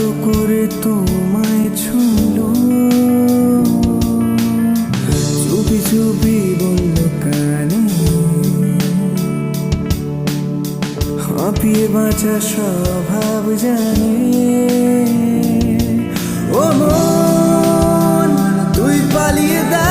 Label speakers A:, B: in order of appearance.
A: করে তোমায় ছুঁলো। চুপি চুপি বলল কানে। হাঁপিয়ে বাঁচা স্বভাব জানে। ও মন, তুই পালিয়ে দা